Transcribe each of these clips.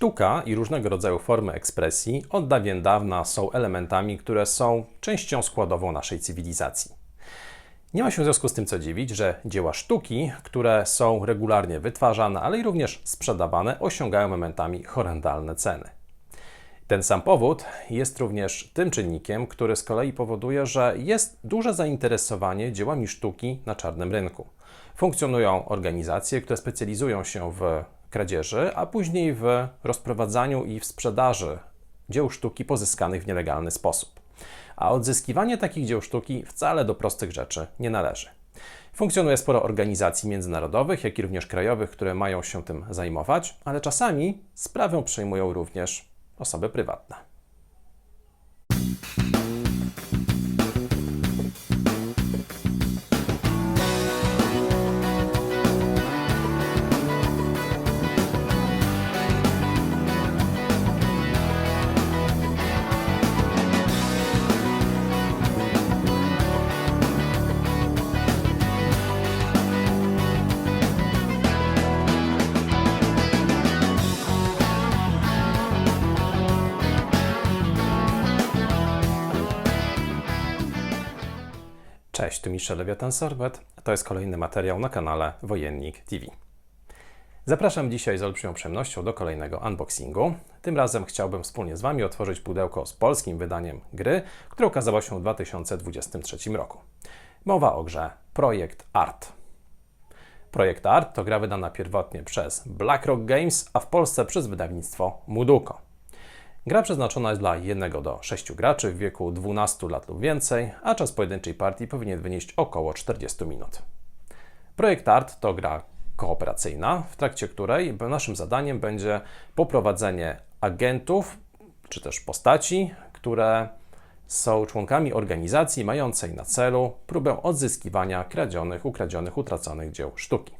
Sztuka i różnego rodzaju formy ekspresji od dawien dawna są elementami, które są częścią składową naszej cywilizacji. Nie ma się w związku z tym co dziwić, że dzieła sztuki, które są regularnie wytwarzane, ale i również sprzedawane, osiągają momentami horrendalne ceny. Ten sam powód jest również tym czynnikiem, który z kolei powoduje, że jest duże zainteresowanie dziełami sztuki na czarnym rynku. Funkcjonują organizacje, które specjalizują się w kradzieży, a później w rozprowadzaniu i w sprzedaży dzieł sztuki pozyskanych w nielegalny sposób. A odzyskiwanie takich dzieł sztuki wcale do prostych rzeczy nie należy. Funkcjonuje sporo organizacji międzynarodowych, jak i również krajowych, które mają się tym zajmować, ale czasami sprawę przejmują również osoby prywatne. Cześć, tu Michel Lewiatan-Sorbet. To jest kolejny materiał na kanale Wojennik TV. Zapraszam dzisiaj z olbrzymią przyjemnością do kolejnego unboxingu. Tym razem chciałbym wspólnie z Wami otworzyć pudełko z polskim wydaniem gry, które ukazało się w 2023 roku. Mowa o grze Projekt Art. Projekt Art to gra wydana pierwotnie przez BlackRock Games, a w Polsce przez wydawnictwo Muduko. Gra przeznaczona jest dla 1 do 6 graczy w wieku 12 lat lub więcej, a czas pojedynczej partii powinien wynieść około 40 minut. Projekt Art to gra kooperacyjna, w trakcie której naszym zadaniem będzie poprowadzenie agentów czy też postaci, które są członkami organizacji mającej na celu próbę odzyskiwania kradzionych, ukradzionych, utraconych dzieł sztuki.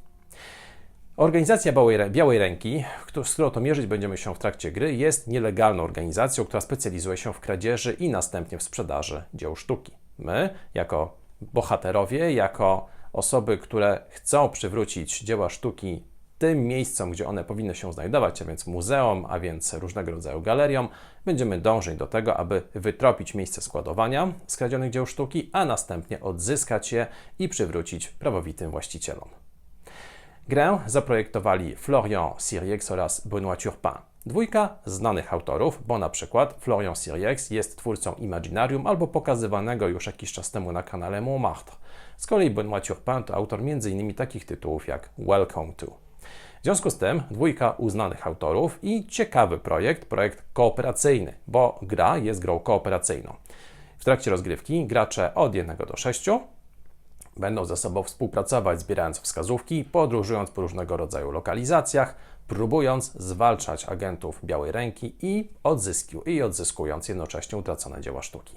Organizacja Białej, Ręki, z którą to mierzyć będziemy się w trakcie gry, jest nielegalną organizacją, która specjalizuje się w kradzieży i następnie w sprzedaży dzieł sztuki. My, jako bohaterowie, jako osoby, które chcą przywrócić dzieła sztuki tym miejscom, gdzie one powinny się znajdować, a więc muzeum, a więc różnego rodzaju galeriom, będziemy dążyć do tego, aby wytropić miejsce składowania skradzionych dzieł sztuki, a następnie odzyskać je i przywrócić prawowitym właścicielom. Grę zaprojektowali Florian Siriex oraz Benoît Turpin. Dwójka znanych autorów, bo na przykład Florian Siriex jest twórcą Imaginarium albo pokazywanego już jakiś czas temu na kanale Montmartre. Z kolei Benoît Turpin to autor m.in. takich tytułów jak Welcome to. W związku z tym dwójka uznanych autorów i ciekawy projekt, projekt kooperacyjny, bo gra jest grą kooperacyjną. W trakcie rozgrywki gracze od 1 do 6 Będą ze sobą współpracować, zbierając wskazówki, podróżując po różnego rodzaju lokalizacjach, próbując zwalczać agentów Białej Ręki i, odzysku, i odzyskując jednocześnie utracone dzieła sztuki.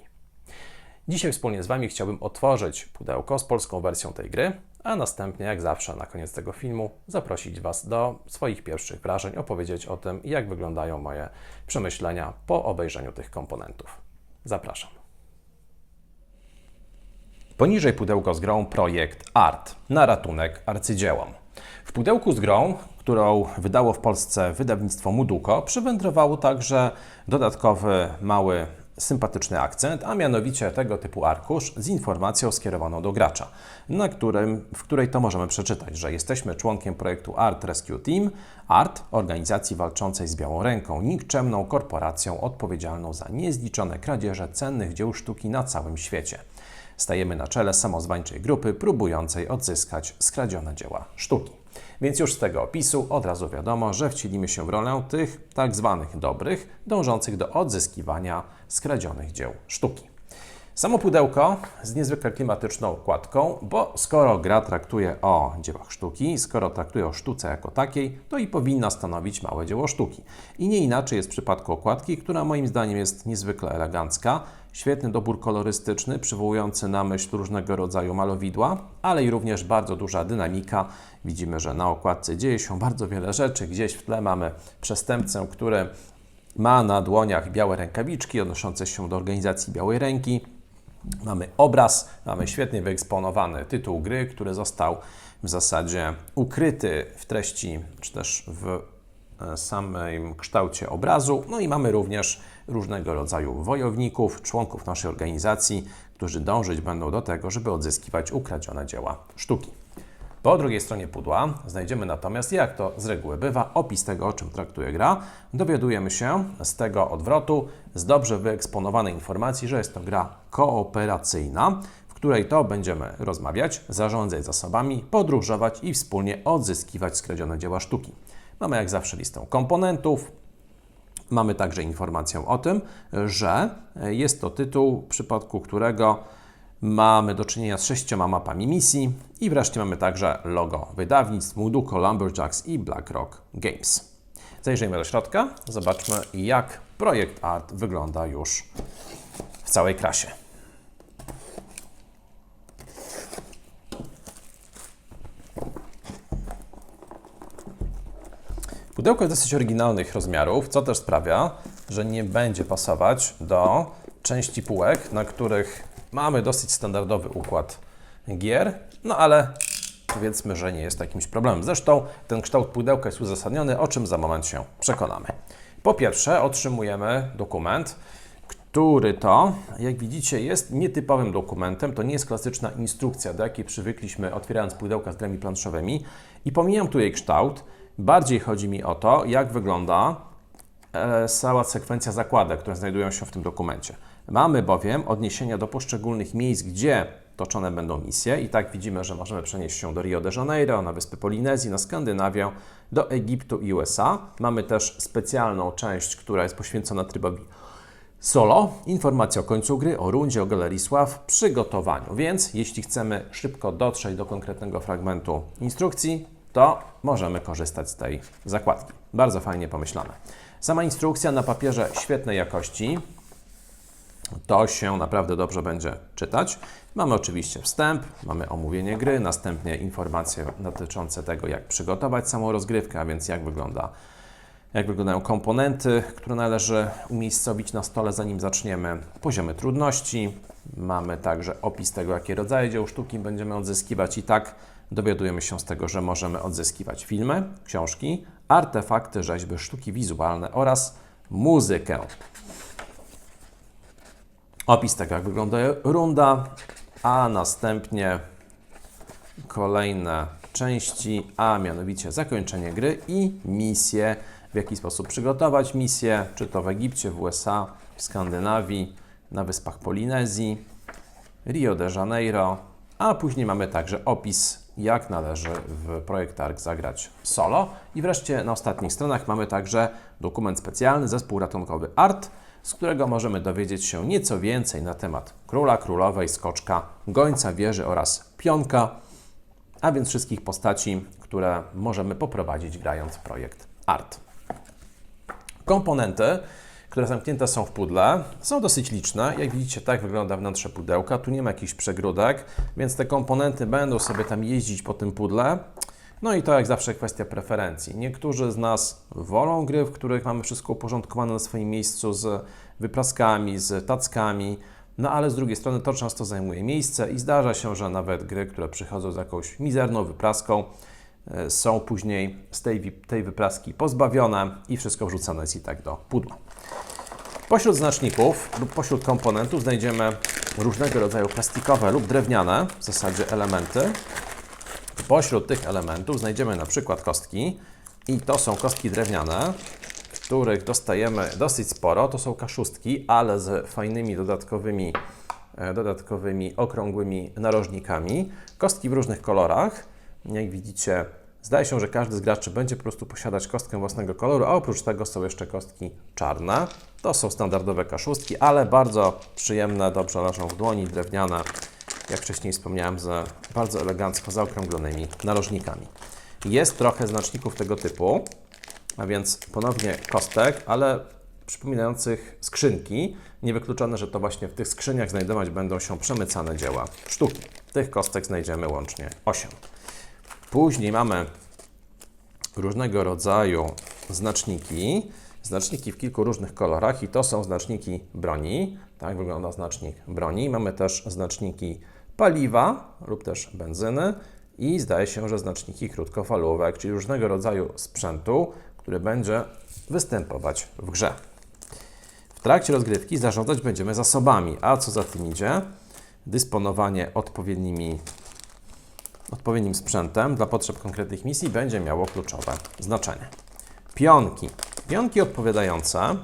Dzisiaj wspólnie z Wami chciałbym otworzyć pudełko z polską wersją tej gry, a następnie, jak zawsze, na koniec tego filmu zaprosić Was do swoich pierwszych wrażeń, opowiedzieć o tym, jak wyglądają moje przemyślenia po obejrzeniu tych komponentów. Zapraszam. Poniżej pudełko z grą projekt Art na ratunek arcydziełom. W pudełku z grą, którą wydało w Polsce wydawnictwo Muduko, przywędrowało także dodatkowy mały sympatyczny akcent, a mianowicie tego typu arkusz z informacją skierowaną do gracza, na którym, w której to możemy przeczytać, że jesteśmy członkiem projektu Art Rescue Team, ART, organizacji walczącej z białą ręką, nikczemną korporacją odpowiedzialną za niezliczone kradzieże cennych dzieł sztuki na całym świecie. Stajemy na czele samozwańczej grupy próbującej odzyskać skradzione dzieła sztuki. Więc już z tego opisu od razu wiadomo, że wcielimy się w rolę tych tak zwanych dobrych, dążących do odzyskiwania skradzionych dzieł sztuki. Samo pudełko z niezwykle klimatyczną okładką, bo skoro gra traktuje o dziełach sztuki, skoro traktuje o sztuce jako takiej, to i powinna stanowić małe dzieło sztuki. I nie inaczej jest w przypadku okładki, która moim zdaniem jest niezwykle elegancka, świetny dobór kolorystyczny, przywołujący na myśl różnego rodzaju malowidła, ale i również bardzo duża dynamika. Widzimy, że na okładce dzieje się bardzo wiele rzeczy. Gdzieś w tle mamy przestępcę, który ma na dłoniach białe rękawiczki odnoszące się do organizacji Białej Ręki. Mamy obraz, mamy świetnie wyeksponowany tytuł gry, który został w zasadzie ukryty w treści, czy też w e, samym kształcie obrazu. No i mamy również różnego rodzaju wojowników, członków naszej organizacji, którzy dążyć będą do tego, żeby odzyskiwać ukradzione dzieła sztuki. Po drugiej stronie pudła znajdziemy natomiast, jak to z reguły bywa, opis tego, o czym traktuje gra. Dowiadujemy się z tego odwrotu, z dobrze wyeksponowanej informacji, że jest to gra kooperacyjna, w której to będziemy rozmawiać, zarządzać zasobami, podróżować i wspólnie odzyskiwać skradzione dzieła sztuki. Mamy jak zawsze listę komponentów, Mamy także informację o tym, że jest to tytuł, w przypadku którego mamy do czynienia z sześcioma mapami misji i wreszcie mamy także logo wydawnictw Muduko, Lumberjacks i BlackRock Games. Zajrzyjmy do środka, zobaczmy jak projekt art wygląda już w całej krasie. Pudełko jest dosyć oryginalnych rozmiarów, co też sprawia, że nie będzie pasować do części półek, na których mamy dosyć standardowy układ gier, no ale powiedzmy, że nie jest jakimś problemem. Zresztą ten kształt pudełka jest uzasadniony, o czym za moment się przekonamy. Po pierwsze, otrzymujemy dokument, który to, jak widzicie, jest nietypowym dokumentem. To nie jest klasyczna instrukcja, do jakiej przywykliśmy otwierając pudełka z grami planszowymi. I pomijam tu jej kształt. Bardziej chodzi mi o to, jak wygląda e, cała sekwencja zakładek, które znajdują się w tym dokumencie. Mamy bowiem odniesienia do poszczególnych miejsc, gdzie toczone będą misje i tak widzimy, że możemy przenieść się do Rio de Janeiro, na Wyspy Polinezji, na Skandynawię, do Egiptu i USA. Mamy też specjalną część, która jest poświęcona trybowi solo, informacja o końcu gry, o rundzie, o galerii sław, przygotowaniu. Więc jeśli chcemy szybko dotrzeć do konkretnego fragmentu instrukcji, to możemy korzystać z tej zakładki. Bardzo fajnie pomyślane. Sama instrukcja na papierze świetnej jakości. To się naprawdę dobrze będzie czytać. Mamy oczywiście wstęp, mamy omówienie gry, następnie informacje dotyczące tego, jak przygotować samą rozgrywkę, a więc jak wygląda jak wyglądają komponenty, które należy umiejscowić na stole, zanim zaczniemy. Poziomy trudności. Mamy także opis tego, jakie rodzaje dzieł sztuki będziemy odzyskiwać i tak dowiadujemy się z tego, że możemy odzyskiwać filmy, książki, artefakty, rzeźby, sztuki wizualne oraz muzykę. Opis tego, jak wygląda runda, a następnie kolejne części, a mianowicie zakończenie gry i misje, w jaki sposób przygotować misję, czy to w Egipcie, w USA, w Skandynawii, na Wyspach Polinezji, Rio de Janeiro, a później mamy także opis, jak należy w Projekt Ark zagrać solo. I wreszcie na ostatnich stronach mamy także dokument specjalny, zespół ratunkowy ART, z którego możemy dowiedzieć się nieco więcej na temat króla, królowej, skoczka, gońca wieży oraz pionka, a więc wszystkich postaci, które możemy poprowadzić grając projekt ART. Komponenty, które zamknięte są w pudle, są dosyć liczne. Jak widzicie, tak wygląda wnętrze pudełka. Tu nie ma jakichś przegródek, więc te komponenty będą sobie tam jeździć po tym pudle. No i to jak zawsze kwestia preferencji. Niektórzy z nas wolą gry, w których mamy wszystko uporządkowane na swoim miejscu z wypraskami, z tackami, no ale z drugiej strony to często zajmuje miejsce i zdarza się, że nawet gry, które przychodzą z jakąś mizerną wypraską, e, są później z tej, tej wypraski pozbawione i wszystko wrzucane jest i tak do pudła. Pośród znaczników lub pośród komponentów znajdziemy różnego rodzaju plastikowe lub drewniane w zasadzie elementy. Pośród tych elementów znajdziemy na przykład kostki i to są kostki drewniane, których dostajemy dosyć sporo. To są kaszustki, ale z fajnymi dodatkowymi, e, dodatkowymi okrągłymi narożnikami. Kostki w różnych kolorach. Jak widzicie, zdaje się, że każdy z graczy będzie po prostu posiadać kostkę własnego koloru, a oprócz tego są jeszcze kostki czarne. To są standardowe kaszustki, ale bardzo przyjemne, dobrze leżą w dłoni, drewniane, jak wcześniej wspomniałem, z bardzo elegancko zaokrąglonymi narożnikami. Jest trochę znaczników tego typu, a więc ponownie kostek, ale przypominających skrzynki. Niewykluczone, że to właśnie w tych skrzyniach znajdować będą się przemycane dzieła sztuki. Tych kostek znajdziemy łącznie 8. Później mamy różnego rodzaju znaczniki. Znaczniki w kilku różnych kolorach i to są znaczniki broni. Tak wygląda znacznik broni. Mamy też znaczniki paliwa lub też benzyny i zdaje się, że znaczniki krótkofalówek, czyli różnego rodzaju sprzętu, który będzie występować w grze. W trakcie rozgrywki zarządzać będziemy zasobami, a co za tym idzie, dysponowanie odpowiednimi, odpowiednim sprzętem dla potrzeb konkretnych misji będzie miało kluczowe znaczenie. Pionki. Pionki odpowiadające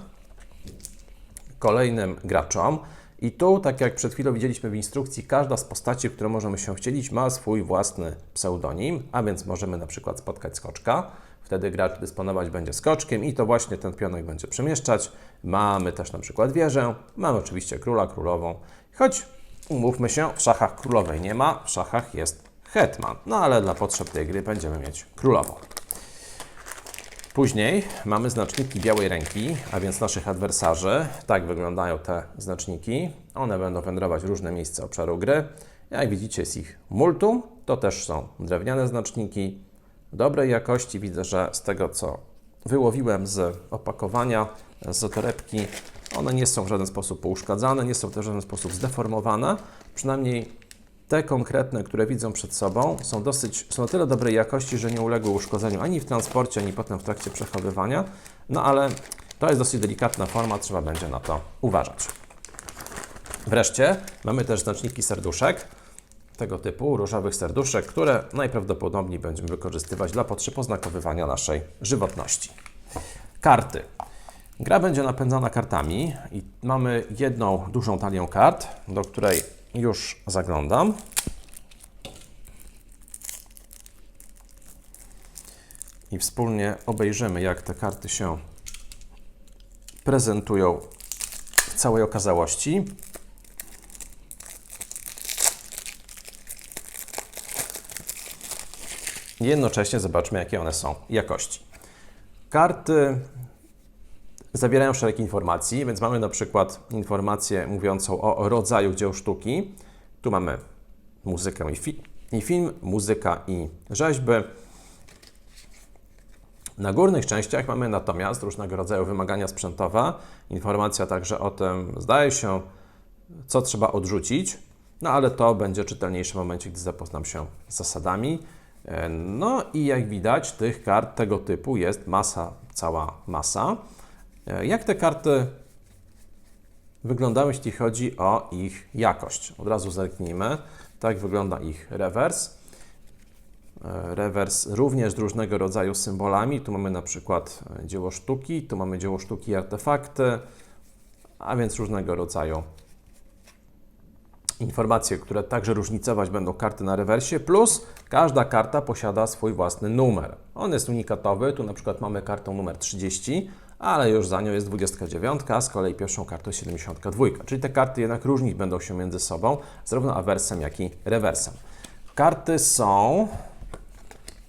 kolejnym graczom. I tu, tak jak przed chwilą widzieliśmy w instrukcji, każda z postaci, którą możemy się wcielić, ma swój własny pseudonim, a więc możemy na przykład spotkać skoczka. Wtedy gracz dysponować będzie skoczkiem i to właśnie ten pionek będzie przemieszczać. Mamy też na przykład wieżę, mamy oczywiście króla, królową, choć umówmy się, w szachach królowej nie ma, w szachach jest hetman. No ale dla potrzeb tej gry będziemy mieć królową. Później mamy znaczniki białej ręki, a więc naszych adwersarzy. Tak wyglądają te znaczniki. One będą wędrować w różne miejsca obszaru gry. Jak widzicie, jest ich multum. To też są drewniane znaczniki dobrej jakości. Widzę, że z tego, co wyłowiłem z opakowania, z torebki, one nie są w żaden sposób pouszkadzane, nie są też w żaden sposób zdeformowane. Przynajmniej te konkretne, które widzą przed sobą, są dosyć, są na tyle dobrej jakości, że nie uległy uszkodzeniu ani w transporcie, ani potem w trakcie przechowywania. No ale to jest dosyć delikatna forma, trzeba będzie na to uważać. Wreszcie mamy też znaczniki serduszek tego typu, różowych serduszek, które najprawdopodobniej będziemy wykorzystywać dla potrzeb oznakowywania naszej żywotności. Karty. Gra będzie napędzana kartami i mamy jedną dużą talię kart, do której już zaglądam. I wspólnie obejrzymy, jak te karty się prezentują w całej okazałości. Jednocześnie zobaczmy, jakie one są jakości. Karty zawierają szereg informacji, więc mamy na przykład informację mówiącą o rodzaju dzieł sztuki. Tu mamy muzykę i, fi i film, muzyka i rzeźby. Na górnych częściach mamy natomiast różnego rodzaju wymagania sprzętowe, informacja także o tym, zdaje się, co trzeba odrzucić, no ale to będzie czytelniejsze w momencie, gdy zapoznam się z zasadami. No i jak widać, tych kart tego typu jest masa, cała masa. E, jak te karty wyglądały, jeśli chodzi o ich jakość? Od razu zerknijmy. Tak wygląda ich rewers. E, rewers również różnego rodzaju symbolami. Tu mamy na przykład e, dzieło sztuki, tu mamy dzieło sztuki i artefakty, a więc różnego rodzaju informacje, które także różnicować będą karty na rewersie, plus każda karta posiada swój własny numer. On jest unikatowy, tu na przykład mamy kartę numer 30, ale już za nią jest 29, a z kolei pierwszą kartą 72. Czyli te karty jednak różnić będą się między sobą, zarówno awersem, jak i rewersem. Karty są,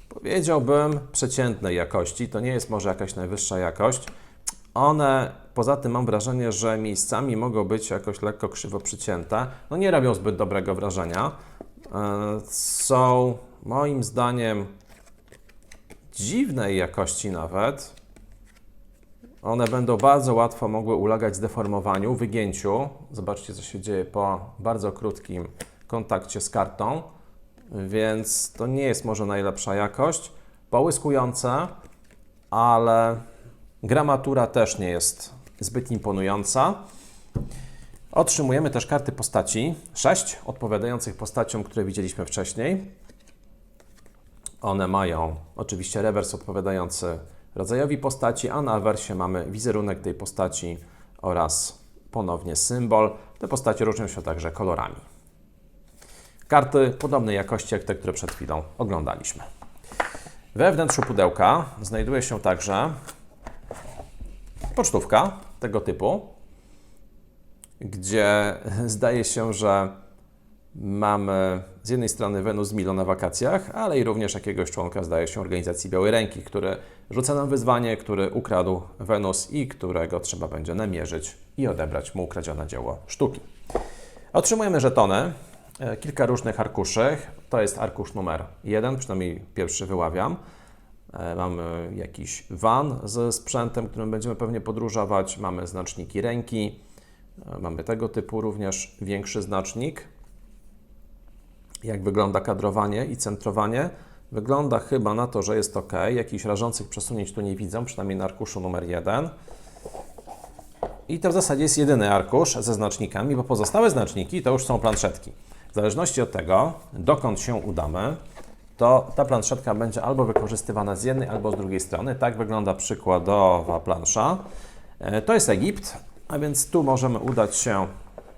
powiedziałbym, przeciętnej jakości. To nie jest może jakaś najwyższa jakość. One, poza tym mam wrażenie, że miejscami mogą być jakoś lekko krzywo przycięte. No nie robią zbyt dobrego wrażenia. E, są moim zdaniem dziwnej jakości nawet. One będą bardzo łatwo mogły ulegać zdeformowaniu, wygięciu. Zobaczcie, co się dzieje po bardzo krótkim kontakcie z kartą, więc to nie jest może najlepsza jakość. Połyskujące, ale gramatura też nie jest zbyt imponująca. Otrzymujemy też karty postaci, sześć odpowiadających postaciom, które widzieliśmy wcześniej. One mają oczywiście rewers odpowiadający rodzajowi postaci, a na awersie mamy wizerunek tej postaci oraz ponownie symbol. Te postacie różnią się także kolorami. Karty podobnej jakości jak te, które przed chwilą oglądaliśmy. We wnętrzu pudełka znajduje się także pocztówka tego typu, gdzie zdaje się, że mamy z jednej strony Wenus Milo na wakacjach, ale i również jakiegoś członka, zdaje się, organizacji Białej Ręki, który rzuca nam wyzwanie, który ukradł Wenus i którego trzeba będzie namierzyć i odebrać mu ukradzione dzieło sztuki. Otrzymujemy żetony, e, kilka różnych arkuszy. To jest arkusz numer jeden, przynajmniej pierwszy wyławiam. E, mamy jakiś van ze sprzętem, którym będziemy pewnie podróżować. Mamy znaczniki ręki. E, mamy tego typu również większy znacznik jak wygląda kadrowanie i centrowanie. Wygląda chyba na to, że jest ok. Jakichś rażących przesunięć tu nie widzę, przynajmniej na arkuszu numer jeden. I to w zasadzie jest jedyny arkusz ze znacznikami, bo pozostałe znaczniki to już są planszetki. W zależności od tego, dokąd się udamy, to ta planszetka będzie albo wykorzystywana z jednej, albo z drugiej strony. Tak wygląda przykładowa plansza. E, To jest Egipt, a więc tu możemy udać się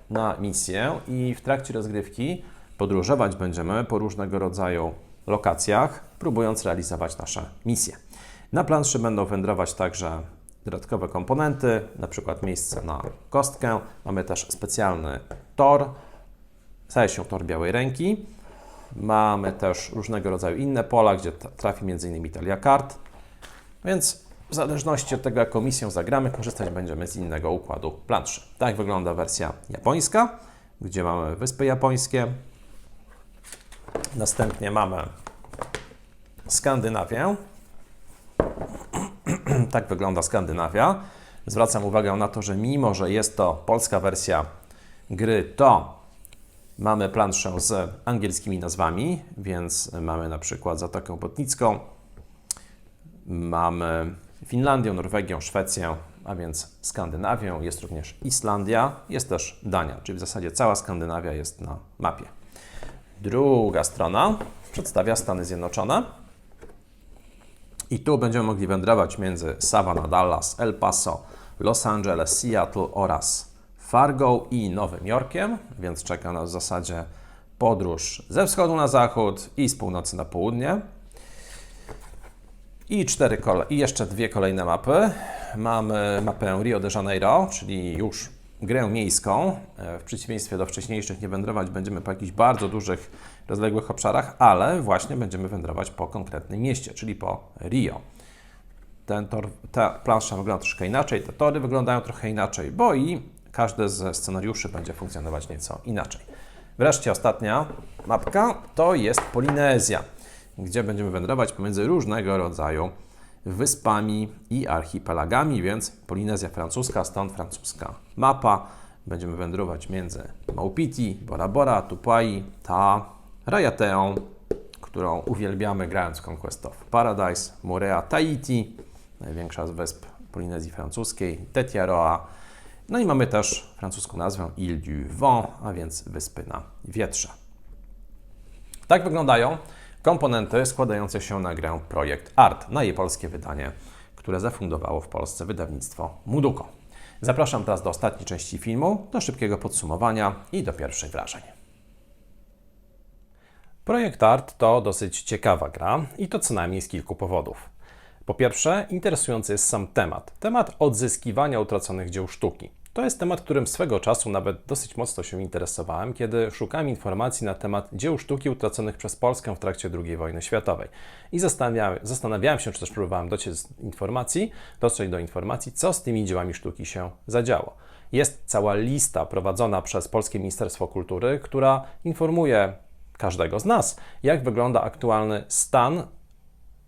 na misję i w trakcie rozgrywki podróżować będziemy po różnego rodzaju lokacjach, próbując realizować nasze misje. Na planszy będą wędrować także dodatkowe komponenty, na przykład miejsce na kostkę. Mamy też specjalny tor, staje się tor białej ręki. Mamy też różnego rodzaju inne pola, gdzie trafi m.in. talia kart. Więc w zależności od tego, jaką misję zagramy, korzystać będziemy z innego układu planszy. Tak wygląda wersja japońska, gdzie mamy wyspy japońskie. Następnie mamy Skandynawię. tak wygląda Skandynawia. Zwracam uwagę na to, że mimo, że jest to polska wersja gry, to mamy planszę z angielskimi nazwami, więc mamy na przykład Zatokę Botnicką, mamy Finlandię, Norwegię, Szwecję, a więc Skandynawię, jest również Islandia, jest też Dania, czyli w zasadzie cała Skandynawia jest na mapie. Druga strona przedstawia Stany Zjednoczone. I tu będziemy mogli wędrować między Savannah, Dallas, El Paso, Los Angeles, Seattle oraz Fargo i Nowym Jorkiem, więc czeka nas w zasadzie podróż ze wschodu na zachód i z północy na południe. I, cztery kole- I jeszcze dwie kolejne mapy. Mamy mapę Rio de Janeiro, czyli już grę miejską. E, W przeciwieństwie do wcześniejszych nie wędrować będziemy po jakichś bardzo dużych, rozległych obszarach, ale właśnie będziemy wędrować po konkretnym mieście, czyli po Rio. Ten tor, ta plansza wygląda troszkę inaczej, te tory wyglądają trochę inaczej, bo i każdy ze scenariuszy będzie funkcjonować nieco inaczej. Wreszcie ostatnia mapka to jest Polinezja, gdzie będziemy wędrować pomiędzy różnego rodzaju wyspami i archipelagami, więc Polinezja francuska, stąd francuska mapa. Będziemy wędrować między Maupiti, Bora Bora, Tupai, Ta, Rajateą, którą uwielbiamy grając w Conquest of Paradise, Morea Tahiti, największa z wysp Polinezji francuskiej, Tetiaroa. No i mamy też francuską nazwę Ile du Vent, a więc wyspy na wietrze. Tak wyglądają komponenty składające się na grę Projekt Art, na jej polskie wydanie, które zafundowało w Polsce wydawnictwo Muduko. Zapraszam teraz do ostatniej części filmu, do szybkiego podsumowania i do pierwszych wrażeń. Projekt Art to dosyć ciekawa gra i to co najmniej z kilku powodów. Po pierwsze, interesujący jest sam temat. Temat odzyskiwania utraconych dzieł sztuki. To jest temat, którym swego czasu nawet dosyć mocno się interesowałem, kiedy szukałem informacji na temat dzieł sztuki utraconych przez Polskę w trakcie II wojny światowej. I zastanawiałem, zastanawiałem się, czy też próbowałem dociec informacji, dotrzeć do informacji, co z tymi dziełami sztuki się zadziało. Jest cała lista prowadzona przez Polskie Ministerstwo Kultury, która informuje każdego z nas, jak wygląda aktualny stan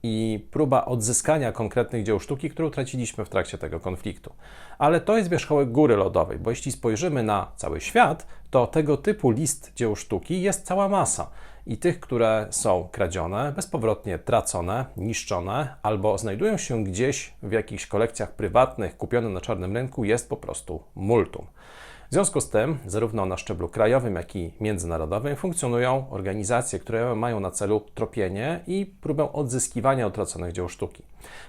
i próba odzyskania konkretnych dzieł sztuki, które utraciliśmy w trakcie tego konfliktu. Ale to jest wierzchołek góry lodowej, bo jeśli spojrzymy na cały świat, to tego typu list dzieł sztuki jest cała masa. I tych, które są kradzione, bezpowrotnie tracone, niszczone albo znajdują się gdzieś w jakichś kolekcjach prywatnych, kupione na czarnym rynku, jest po prostu multum. Związku z tym, zarówno na szczeblu krajowym, jak i międzynarodowym funkcjonują organizacje, które mają na celu tropienie i próbę odzyskiwania utraconych dzieł sztuki.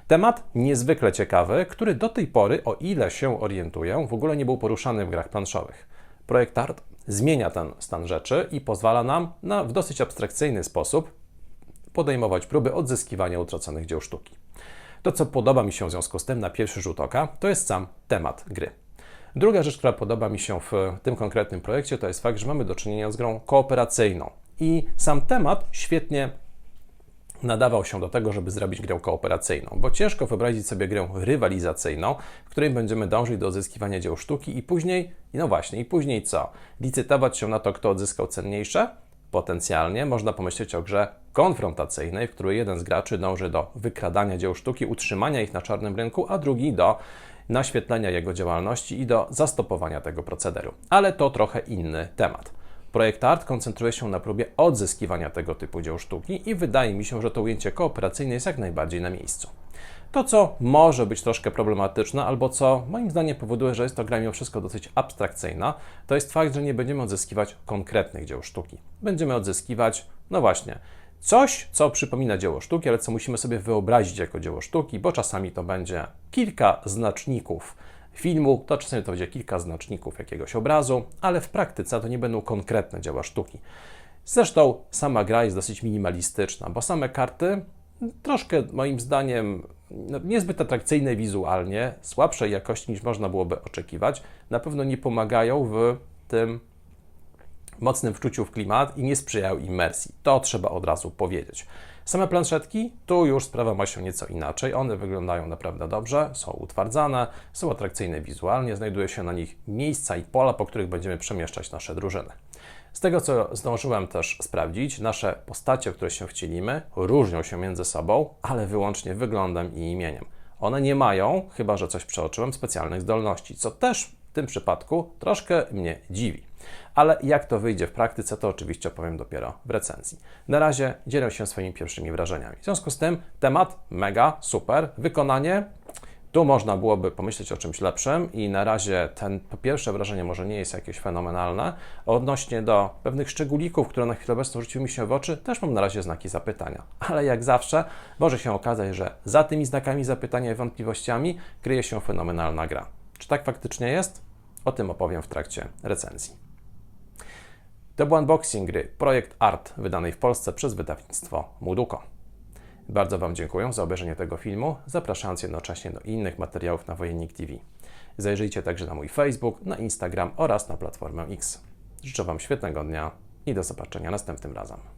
Temat niezwykle ciekawy, który do tej pory, o ile się orientuję, w ogóle nie był poruszany w grach planszowych. Projekt Art zmienia ten stan rzeczy i pozwala nam na w dosyć abstrakcyjny sposób podejmować próby odzyskiwania utraconych dzieł sztuki. To, co podoba mi się w związku z tym na pierwszy rzut oka, to jest sam temat gry. Druga rzecz, która podoba mi się w tym konkretnym projekcie, to jest fakt, że mamy do czynienia z grą kooperacyjną. I sam temat świetnie nadawał się do tego, żeby zrobić grę kooperacyjną, bo ciężko wyobrazić sobie grę rywalizacyjną, w której będziemy dążyć do odzyskiwania dzieł sztuki i później, no właśnie, i później co? Licytować się na to, kto odzyskał cenniejsze? Potencjalnie można pomyśleć o grze konfrontacyjnej, w której jeden z graczy dąży do wykradania dzieł sztuki, utrzymania ich na czarnym rynku, a drugi do naświetlenia jego działalności i do zastopowania tego procederu. Ale to trochę inny temat. Projekt Art koncentruje się na próbie odzyskiwania tego typu dzieł sztuki i wydaje mi się, że to ujęcie kooperacyjne jest jak najbardziej na miejscu. To, co może być troszkę problematyczne, albo co moim zdaniem powoduje, że jest to gra mimo wszystko dosyć abstrakcyjna, to jest fakt, że nie będziemy odzyskiwać konkretnych dzieł sztuki. Będziemy odzyskiwać, no właśnie, coś, co przypomina dzieło sztuki, ale co musimy sobie wyobrazić jako dzieło sztuki, bo czasami to będzie kilka znaczników filmu, to czasami to będzie kilka znaczników jakiegoś obrazu, ale w praktyce to nie będą konkretne dzieła sztuki. Zresztą sama gra jest dosyć minimalistyczna, bo same karty troszkę moim zdaniem no, niezbyt atrakcyjne wizualnie, słabszej jakości niż można byłoby oczekiwać, na pewno nie pomagają w tym mocnym wczuciu w klimat i nie sprzyjają imersji. To trzeba od razu powiedzieć. Same planszetki, tu już sprawa ma się nieco inaczej. One wyglądają naprawdę dobrze, są utwardzane, są atrakcyjne wizualnie, znajduje się na nich miejsca i pola, po których będziemy przemieszczać nasze drużyny. Z tego, co zdążyłem też sprawdzić, nasze postacie, które się wcielimy, różnią się między sobą, ale wyłącznie wyglądem i imieniem. One nie mają, chyba że coś przeoczyłem, specjalnych zdolności, co też w tym przypadku troszkę mnie dziwi. Ale jak to wyjdzie w praktyce, to oczywiście opowiem dopiero w recenzji. Na razie dzielę się swoimi pierwszymi wrażeniami. W związku z tym temat mega, super, wykonanie tu można byłoby pomyśleć o czymś lepszym i na razie ten pierwsze wrażenie może nie jest jakieś fenomenalne. Odnośnie do pewnych szczególików, które na chwilę obecną rzuciły mi się w oczy, też mam na razie znaki zapytania. Ale jak zawsze może się okazać, że za tymi znakami zapytania i wątpliwościami kryje się fenomenalna gra. Czy tak faktycznie jest? O tym opowiem w trakcie recenzji. To był unboxing gry Projekt Art, wydanej w Polsce przez wydawnictwo Muduko. Bardzo Wam dziękuję za obejrzenie tego filmu, zapraszając jednocześnie do innych materiałów na Wojennik TV. Zajrzyjcie także na mój Facebook, na Instagram oraz na platformę X. Życzę Wam świetnego dnia i do zobaczenia następnym razem.